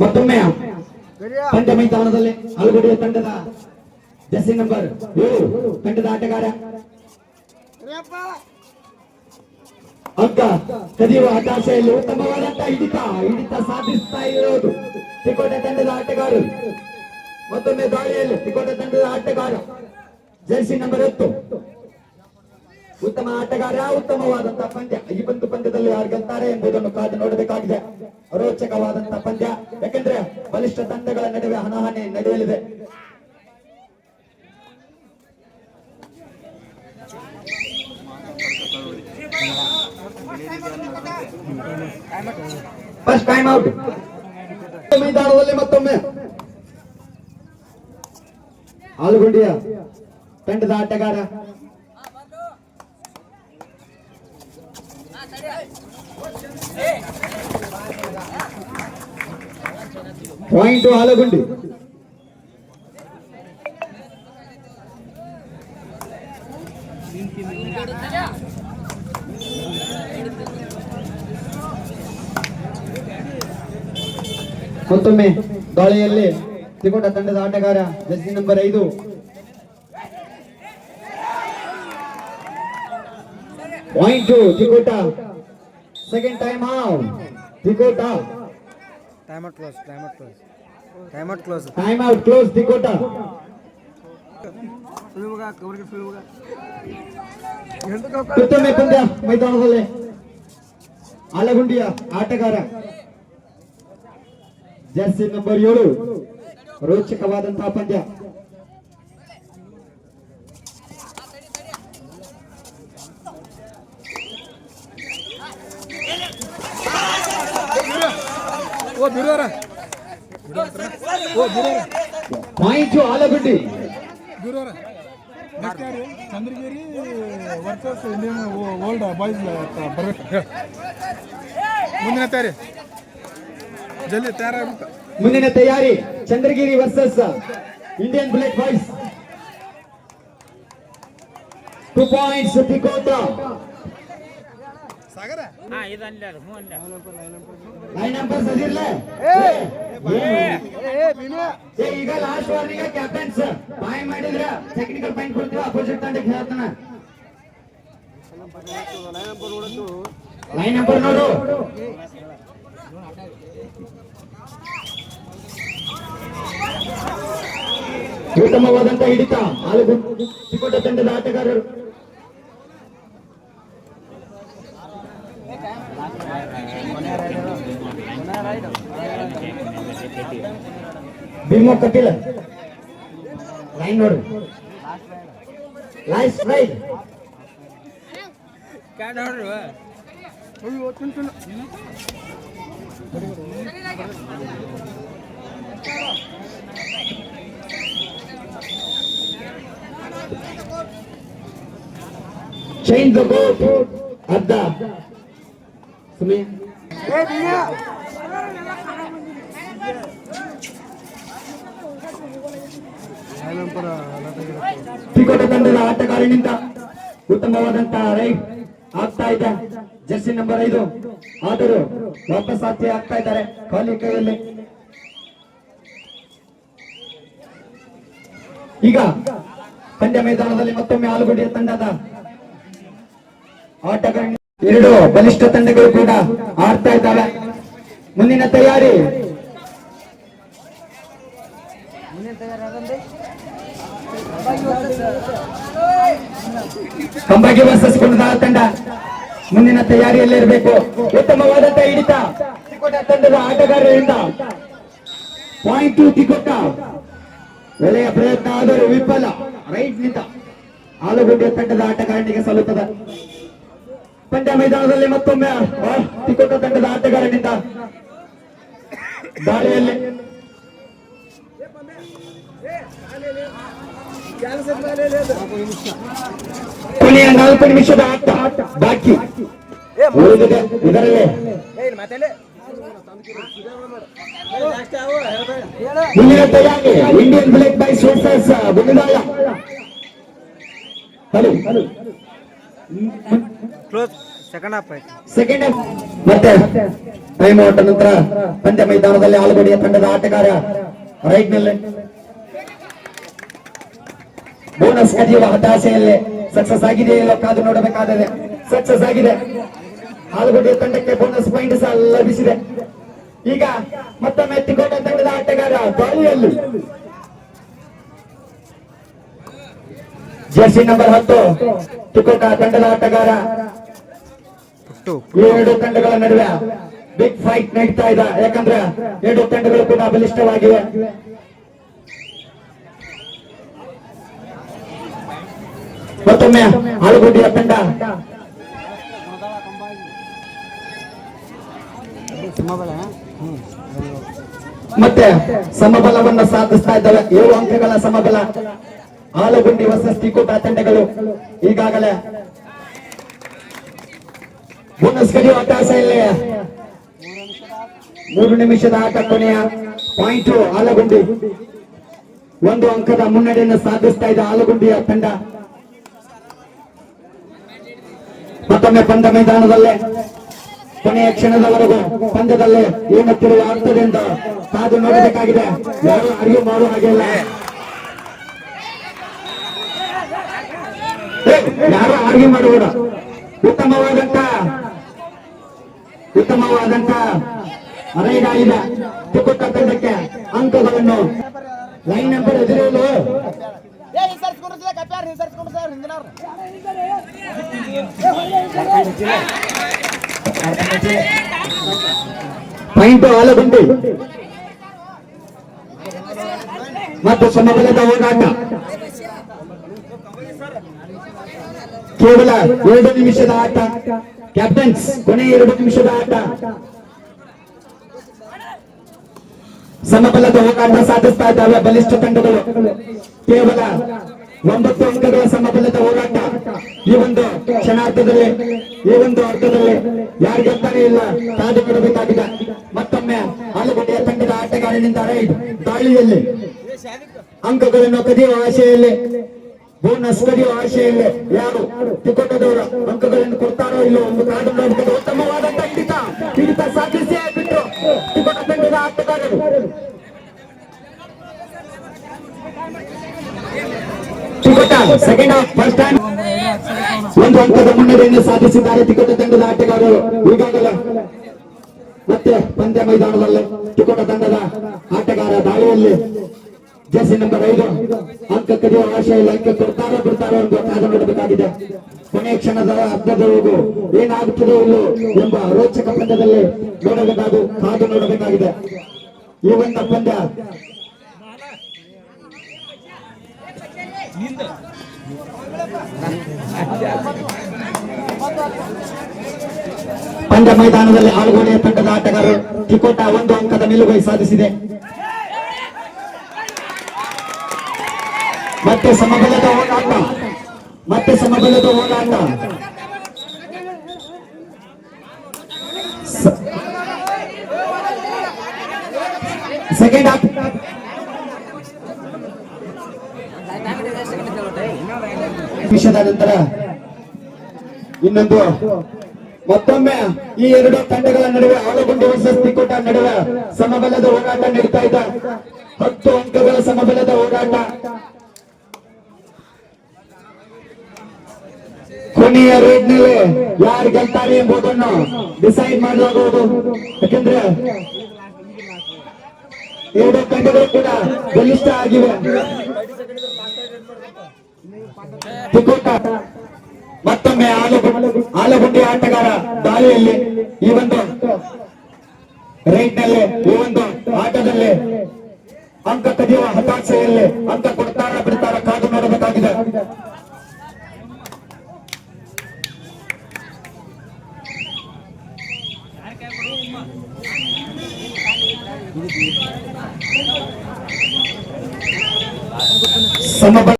ಮತ್ತೊಮ್ಮೆ ಪಂದ್ಯ ಮೈದಾನದಲ್ಲಿ ಆಲೂಗಡ್ಡೆಯ ತಂಡದ ಜೆಸ್ಸಿ ನಂಬರ್ ಏಳು. ತಂಡದ ಆಟಗಾರ ಅಕ್ಕ ಕದಿಯುವ ಹತಾಶೆಯಲ್ಲಿ ಉತ್ತಮವಾದಂತಹ ಹಿಡಿತ. ಹಿಡಿತ ಸಾಧಿಸ್ತಾ ಇರೋದು ತಿಕೋಟೆ ತಂಡದ ಆಟಗಾರರು ಮತ್ತೊಮ್ಮೆ ದಾಳಿಯಲ್ಲಿ ತಿಕೋಟೆ ತಂಡದ ಆಟಗಾರ. ಜೆರ್ಸಿ ನಂಬರ್ ಹತ್ತು. ಉತ್ತಮ ಆಟಗಾರ ಉತ್ತಮವಾದಂತಹ ಪಂದ್ಯ. ಈ ಒಂದು ಪಂದ್ಯದಲ್ಲಿ ಯಾರು ಗೆಲ್ತಾರೆ ಎಂಬುದನ್ನು ಕಾದು ನೋಡಬೇಕಾಗಿದೆ. ರೋಚಕವಾದಂತಹ ಪಂದ್ಯ. ಯಾಕೆಂದ್ರೆ ಬಲಿಷ್ಠ ತಂಡಗಳ ನಡುವೆ ಹಣಾಹಣಿ ನಡೆಯಲಿದೆ. ಫಸ್ಟ್ ಟೈಮ್ ಔಟ್ ಮೈದಾನದಲ್ಲಿ ಮತ್ತೊಮ್ಮೆ. ಆಲುಗುಂಡಿಯ ತಂಡದ ಆಟಗಾರ ಪಾಯಿಂಟ್ ಹಾಲಗುಂಡಿ ಮತ್ತೊಮ್ಮೆ ದಾಳಿಯಲ್ಲಿ ತ್ರಿಕೋಟ ತಂಡದ ಆಟಗಾರ ಜರ್ಸಿ ನಂಬರ್ ಐದು. Point Trikota second time out Trikota time out close time out close time out close time out close Trikota ಸುಳಿಮುಗ kabaddi ಸುಳಿಮುಗ ಮತ್ತೊಮ್ಮೆ ಪಂದ್ಯ ಮೈದಾನದಲ್ಲಿ ಆಲಗುಂಡಿಯ ಆಟಗಾರ ಜರ್ಸಿ ನಂಬರ್ ಏಳು ರೋಚಕವಾದಂತಹ ಪಂದ್ಯ ಪಾಯಿಂಟ್ ಆಲಗುಂಡಿ ಗುರುವಾರ. ನೆಕ್ಸ್ಟ್ ಯಾರು? Chandragiri versus Indian old boys ಬರ್ಬೇಕು. ಮುಂದಿನ ತಯಾರಿ. ಜಲ್ದಿ ತಯಾರಾಗ್ಬಿಟ್ಟು. ಮುಂದಿನ ತಯಾರಿ Chandragiri versus Indian black boys two points Trikota ಸಾಗರ? ಲೈನ್ ನಂಬರ್ ಸದಿರ್ಲೆ ಈಗ ಲಾಸ್ಟ್ ವಾರ್ನಿಂಗ್ ಕ್ಯಾಪ್ಟನ್ಸ್ ಬಾಯ್ ಮಾಡಿದ್ರ ಟೆಕ್ನಿಕಲ್ ಪಾಯಿಂಟ್ ಕೊಡ್ತೀವಿ ಅಪೋಸಿಟ್ ತಂಡಕ್ಕೆ ಹೇಳ್ತಾನ ಲೈನ್ ನಂಬರ್ ನೋಡು. ಉತ್ತಮವಾದಂತ ಹಿಡಿತ. ಆಲೂಗು ತಿಕೋಟ ತಂಡದ ಆಟಗಾರರು. ಭೀಮೋ ಕಪಿಲ ಲೈನ್ ನೋಡು ಲೈಫ್ ರೈಡ್ ಕ್ಯಾಡ್ ಹೊಡ್ರಿ ಅಯ್ಯೋ ತಿನ್ ತಿನ್ ಚೇಂಜ್ ದ ಬೋಟ್ ಅರ್ಧ ಸಮಯ ತ್ರಿಕೋಟ ತಂಡದ ಆಟಗಾರನಿಂದ ಉತ್ತಮವಾದಂತಹ ರೈಡ್ ಆಗ್ತಾ ಇದೆ. ಜರ್ಸಿ ನಂಬರ್ ಐದು. ಆದರೂ ವಾಪಸ್ ಆಚೆ ಆಗ್ತಾ ಇದ್ದಾರೆ. ಖಾಲಿ ಕೈಯಲ್ಲಿ. ಈಗ ಪಂದ್ಯ ಮೈದಾನದಲ್ಲಿ ಮತ್ತೊಮ್ಮೆ ಆಲೂಗಡ್ಡೆಯ ತಂಡದ ಆಟಗಾರ ಎರಡು ಬಲಿಷ್ಠ ತಂಡಗಳು ಕೂಡ ಆಡ್ತಾ ಇದ್ದಾವೆ. ಮುಂದಿನ ತಯಾರಿ. ಮುಂದಿನ ತಯಾರಿ ಕಂಬಗಿ ವರ್ಸಸ್ ಕುಣದಾಳ ತಂಡ ಮುಂದಿನ ತಯಾರಿಯಲ್ಲಿರಬೇಕು ಉತ್ತಮವಾದಂತಹ ಹಿಡಿತ. ತಂಡದ ಆಟಗಾರರಿಂದ ಪಾಯಿಂಟ್ ಟು ತಿಕೋಟ ಒಳ್ಳೆಯ ಪ್ರಯತ್ನ ಆದರೂ ವಿಫಲ. ರೈಟ್ನಿಂದ ಆಲೂಗಡ್ಡೆ ತಂಡದ ಆಟಗಾರನಿಗೆ ಸಲ್ಲುತ್ತದೆ. ಪಂದ್ಯ ಮೈದಾನದಲ್ಲಿ ಮತ್ತೊಮ್ಮೆ ತಿಕೋಟ ತಂಡದ ಆಟಗಾರನಿಂದ ದಾಳಿಯಲ್ಲಿ. ಕೊನೆಯ ನಾಲ್ಕು ನಿಮಿಷದ ಆಟ ಬಾಕಿ. ಉಳಿದಿದೆ ಇದರಲ್ಲೇ. ಮುಂದಿನ ತಯಾರಿ Indian black boy versus ಬುಗಿದಾಳ hello. Hello close second half ಆಯ್ತು ಸೆಕೆಂಡ್ ಮತ್ತೆ ಟೈಮ್ ಔಟ್ ನಂತರ ಪಂದ್ಯ ಮೈದಾನದಲ್ಲಿ ಆಲುಗಡಿಯ ತಂಡದ ಆಟಗಾರ ರೈಟ್ನಲ್ಲಿ ಬೋನಸ್ ಕದಿಯುವ ಹತಾಶೆಯಲ್ಲೇ ಸಕ್ಸಸ್ ಆಗಿದೆ ಇಲ್ಲೋ ಕಾದು ನೋಡಬೇಕಾದರೆ. ಸಕ್ಸಸ್ ಆಗಿದೆ. ಆಲೂಗಡ್ಡೆ ತಂಡಕ್ಕೆ ಬೋನಸ್ ಪಾಯಿಂಟ್ ಸಹ ಲಭಿಸಿದೆ. ಈಗ ಮತ್ತೊಮ್ಮೆ ತಿಕೋಟ ತಂಡದ ಆಟಗಾರ ಬಾಲಿಯಲ್ಲಿ ಜರ್ಸಿ ನಂಬರ್ ಹತ್ತು ತಿಕೋಟ ತಂಡದ ಆಟಗಾರ. ಎರಡು ತಂಡಗಳ ನಡುವೆ ಬಿಗ್ ಫೈಟ್ ನಡೀತಾ ಇದೆ. ಯಾಕಂದ್ರೆ ಎರಡು ತಂಡಗಳು ಕೂಡ ಬಲಿಷ್ಠವಾಗಿವೆ. ಮತ್ತೊಮ್ಮೆ ಆಳುಗುಡ್ಡಿಯ ತಂಡ. ಮತ್ತೆ ಸಮಬಲವನ್ನು ಸಾಧಿಸ್ತಾ ಇದ್ದಾವೆ. ಏಳು ಅಂಕಗಳ ಸಮಬಲ. ಆಲಗುಂಡಿ ವಸತಿ ಕೂಟ ತಂಡಗಳು ಈಗಾಗಲೇ ಬೋನಸ್ ಕಡಿಯುವ ಅವಕಾಶ ಇಲ್ಲಿ. ಮೂರು ನಿಮಿಷದ ಆಟ ಕೊನೆಯ ಪಾಯಿಂಟ್ ಆಲಗುಂಡಿ ಒಂದು ಅಂಕದ ಮುನ್ನಡೆಯನ್ನು ಸಾಧಿಸ್ತಾ ಇದೆ ಆಲಗುಂಡಿಯ ತಂಡ. ಮತ್ತೊಮ್ಮೆ ಪಂದ್ಯ ಮೈದಾನದಲ್ಲೇ, ಕೊನೆಯ ಕ್ಷಣದವರೆಗೂ ಪಂದ್ಯದಲ್ಲಿ ಏನು ಎಂದು ಕಾದು ನೋಡಬೇಕಾಗಿದೆ. ಯಾರು ಅರಿವು ಮಾಡುವ ಹಾಗಿಲ್ಲ ಇಲ್ಲ ಯಾರು ಅರಿವು ಮಾಡುವುದು ಉತ್ತಮವಾದಂತ ಉತ್ತಮವಾದಂತ ರೈಡ್ ಆಗಿದೆ ತಿಕ್ಕುತ್ತ ತಂಡಕ್ಕೆ ಅಂಕಗಳನ್ನು ಲೈನ್ ನಂಬರ್ ಎದುರಿಸಲು ಏ ವಿಸರ್ಸ್ಕೊಂಡ್ರೆ ಕಪ್ಪ್ಯಾರ ವಿಸರ್ಸ್ಕೊಂಡ್ರೆ ಹಿಂದಿನವ್ರು ಪಾಯಿಂಟ್ ಆಲಗುಂಡಿ ಮತ್ತು ಸಮಬಲದ ಹೋರಾಟ ಕೇವಲ ಎರಡು ನಿಮಿಷದ ಆಟ ಕ್ಯಾಪ್ಟನ್ಸ್ ಕೊನೆ ಎರಡು ನಿಮಿಷದ ಆಟ ಸಮಬಲದ ಹೋರಾಟ ಸಾಧಿಸ್ತಾ ಇದ್ದಾವೆ, ಬಲಿಷ್ಠ ತಂಡಗಳು. ಕೇವಲ ಒಂಬತ್ತು ಅಂಕಗಳ ಸಮಬಲದ ಹೋರಾಟ ಈ ಒಂದು ಕ್ಷಣಾರ್ಥದಲ್ಲಿ ಈ ಒಂದು ಅರ್ಥದಲ್ಲಿ ಯಾರು ಗೆಲ್ತಾನೆ ಇಲ್ಲ ಕಾದು ಕೊಡಬೇಕಾಗಿಲ್ಲ ಮತ್ತೊಮ್ಮೆ ಆಲೂಗಡ್ಡೆಯ ತಂಡದ ಆಟಗಾರನಿಂದ ರೈಡ್ ದಾಳಿಯಲ್ಲಿ ಅಂಕಗಳನ್ನು ಕದಿಯುವ ಆಶೆಯಲ್ಲಿ ಬೋನಸ್ ಕದಿಯುವ ಆಶೆಯಲ್ಲಿ ಯಾರು ತಿಕೋಟದವರು ಅಂಕಗಳನ್ನು ಕೊಡ್ತಾರೋ ಇಲ್ಲೋ ಒಂದು ಕಾದು ನೋಡಬೇಕು ಉತ್ತಮವಾದಂತ ಹಿಡಿತ ಹಿಡಿತ ಸಾಧಿಸಿಯೇ ಸೆಕೆಂಡ್ ಹಾಫ್ ಫಸ್ಟ್ ಟೈಮ್ ಒಂದು ಹಂತದ ಮುನ್ನಡೆಯನ್ನು ಸಾಧಿಸಿದ್ದಾರೆ ತಿಕೋಟ ತಂಡದ ಆಟಗಾರರು. ಈಗಾಗಲೇ ಮತ್ತೆ ಪಂದ್ಯ ಮೈದಾನದಲ್ಲಿ ತಿಕೋಟ ತಂಡದ ಆಟಗಾರ ದಾಳಿಯಲ್ಲಿ ಜೆಸಿ ನಂಬರ್ ಐದು. ಅಂಕ ಕದಿಯುವ ಇಲ್ಲ, ಅಂಕ ಕೊಡ್ತಾರೋ ಬಿಡ್ತಾರೋ ಎಂದು ಕಾದು ನೋಡಬೇಕಾಗಿದೆ. ಕೊನೆಯ ಕ್ಷಣದ ಅರ್ಧದವರೆಗೂ ಏನಾಗುತ್ತದೋ ಇಲ್ಲೋ ಎಂಬ ರೋಚಕ ಪಂದ್ಯದಲ್ಲಿ ನೋಡಬೇಕಾದ ಕಾದು ನೋಡಬೇಕಾಗಿದೆ. ಒಂದು ಪಂದ್ಯ ಪಂದ್ಯ ಮೈದಾನದಲ್ಲಿ ಆಳ್ಗೋಡೆಯ ತಂಡದ ಆಟಗಾರರು ತಿಕೋಟ ಒಂದು ಅಂಕದ ನಿಲುಗೈ ಸಾಧಿಸಿದೆ. ಮತ್ತೆ ಸಮಬಲದ ಹೋರಾಟ, ಮತ್ತೆ ಸಮಬಲದ ಹೋರಾಟ ಸೆಕೆಂಡ್ ಹಾಫ್ ನಿಮಿಷದ ನಂತರ ಇನ್ನೊಂದು, ಮತ್ತೊಮ್ಮೆ ಈ ಎರಡು ತಂಡಗಳ ನಡುವೆ ಆಳುಗೊಂಡು ವರ್ಸಸ್ ತಿಕೋಟ ನಡುವೆ ಸಮಬಲದ ಹೋರಾಟ ನಡೀತಾ ಇದೆ. ಹತ್ತು ಅಂಕಗಳ ಸಮಬಲದ ಹೋರಾಟ. ಕೊನೆಯ ರೇಟ್ನಲ್ಲಿ ಯಾರು ಗೆಲ್ತಾರೆ ಎಂಬುದನ್ನು ಡಿಸೈಡ್ ಮಾಡಲಾಗುವುದು ಯಾಕಂದ್ರೆ ಎರಡು ತಂಡಗಳು ಕೂಡ ಬಲಿಷ್ಠ ಆಗಿವೆ. ತಿಕೋಟ ಮತ್ತೊಮ್ಮೆ ಆಲೂಗು ಆಲೂಗುಂಡಿ ಆಟಗಾರ ದಾಳಿಯಲ್ಲಿ ಈ ಒಂದು ರೈಟ್ನಲ್ಲಿ ಈ ಒಂದು ಆಟದಲ್ಲಿ ಅಂಕ ಕದಿಯುವ ಹತಾಶೆಯಲ್ಲಿ ಅಂಕ ಕೊಡ್ತಾರ ಬಿಡ್ತಾರ ಕಾದು ನೋಡಬೇಕಾಗಿದೆ. ಸಮಬಲ